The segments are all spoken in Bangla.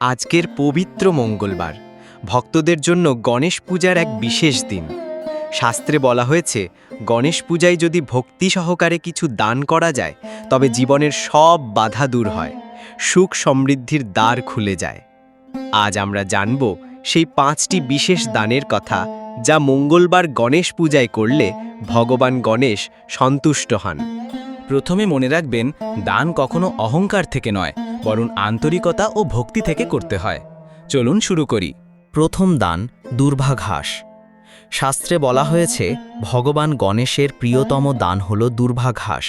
আজকের পবিত্র মঙ্গলবার। ভক্তদের জন্য গণেশ পূজার এক বিশেষ দিন। শাস্ত্রে বলা হয়েছে, গণেশ পূজায় যদি ভক্তি সহকারে কিছু দান করা যায়, তবে জীবনের সব বাধা দূর হয়, সুখ সমৃদ্ধির দ্বার খুলে যায়। আজ আমরা জানব সেই পাঁচটি বিশেষ দানের কথা যা মঙ্গলবার গণেশ পূজায় করলে ভগবান গণেশ সন্তুষ্ট হন। প্রথমে মনে রাখবেন, দান কখনো অহংকার থেকে নয় বরং আন্তরিকতা ও ভক্তি থেকে করতে হয়। চলুন শুরু করি। প্রথম দান, দুর্ভাঘাস। শাস্ত্রে বলা হয়েছে, ভগবান গণেশের প্রিয়তম দান হল দুর্ভাঘাস।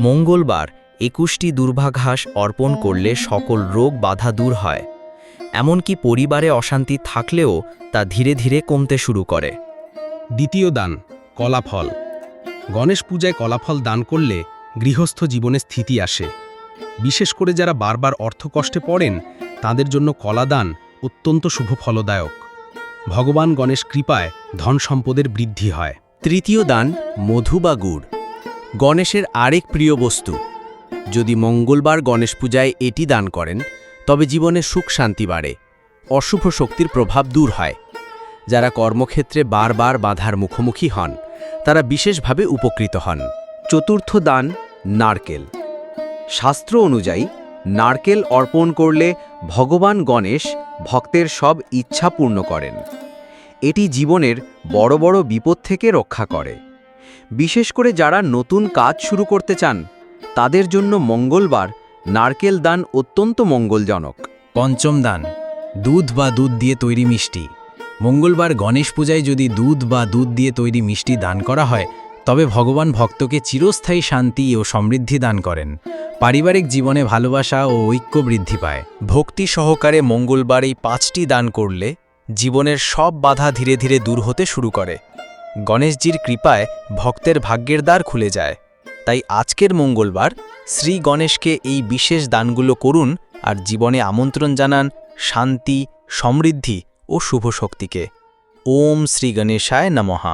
মঙ্গলবার একুশটি দুর্ভাঘাস অর্পণ করলে সকল রোগ বাধা দূর হয়। এমনকি পরিবারে অশান্তি থাকলেও তা ধীরে ধীরে কমতে শুরু করে। দ্বিতীয় দান, কলাফল। গণেশ পূজায় কলাফল দান করলে গৃহস্থ জীবনে স্থিতি আসে। বিশেষ করে যারা বারবার অর্থকষ্টে পড়েন, তাদের জন্য কলা দান অত্যন্ত শুভ ফলদায়ক ভগবান গণেশ কৃপায় ধন সম্পদের বৃদ্ধি হয়। তৃতীয় দান, মধু বা গুড়। গণেশের আরেক প্রিয় বস্তু। যদি মঙ্গলবার গণেশ পূজায় এটি দান করেন, তবে জীবনে সুখ শান্তি বাড়ে, অশুভ শক্তির প্রভাব দূর হয়। যারা কর্মক্ষেত্রে বারবার বাধার মুখোমুখি হন, তারা বিশেষভাবে উপকৃত হন। চতুর্থ দান, নারকেল। শাস্ত্র অনুযায়ী, নারকেল অর্পণ করলে ভগবান গণেশ ভক্তের সব ইচ্ছা পূর্ণ করেন। এটি জীবনের বড় বড় বিপদ থেকে রক্ষা করে। বিশেষ করে যারা নতুন কাজ শুরু করতে চান, তাদের জন্য মঙ্গলবার নারকেল দান অত্যন্ত মঙ্গলজনক। পঞ্চম দান, দুধ বা দুধ দিয়ে তৈরি মিষ্টি। মঙ্গলবার গণেশ পূজায় যদি দুধ বা দুধ দিয়ে তৈরি মিষ্টি দান করা হয়, তবে ভগবান ভক্তকে চিরস্থায়ী শান্তি ও সমৃদ্ধি দান করেন। পারিবারিক জীবনে ভালোবাসা ও ঐক্য বৃদ্ধি পায়। ভক্তি সহকারে মঙ্গলবার এই পাঁচটি দান করলে জীবনের সব বাধা ধীরে ধীরে দূর হতে শুরু করে। গণেশজির কৃপায় ভক্তের ভাগ্যের দ্বার খুলে যায়। তাই আজকের মঙ্গলবার শ্রী গণেশকে এই বিশেষ দানগুলো করুন আর জীবনে আমন্ত্রণ জানান শান্তি, সমৃদ্ধি ও শুভ শক্তিকে ওম শ্রী গণেশায় নমঃ।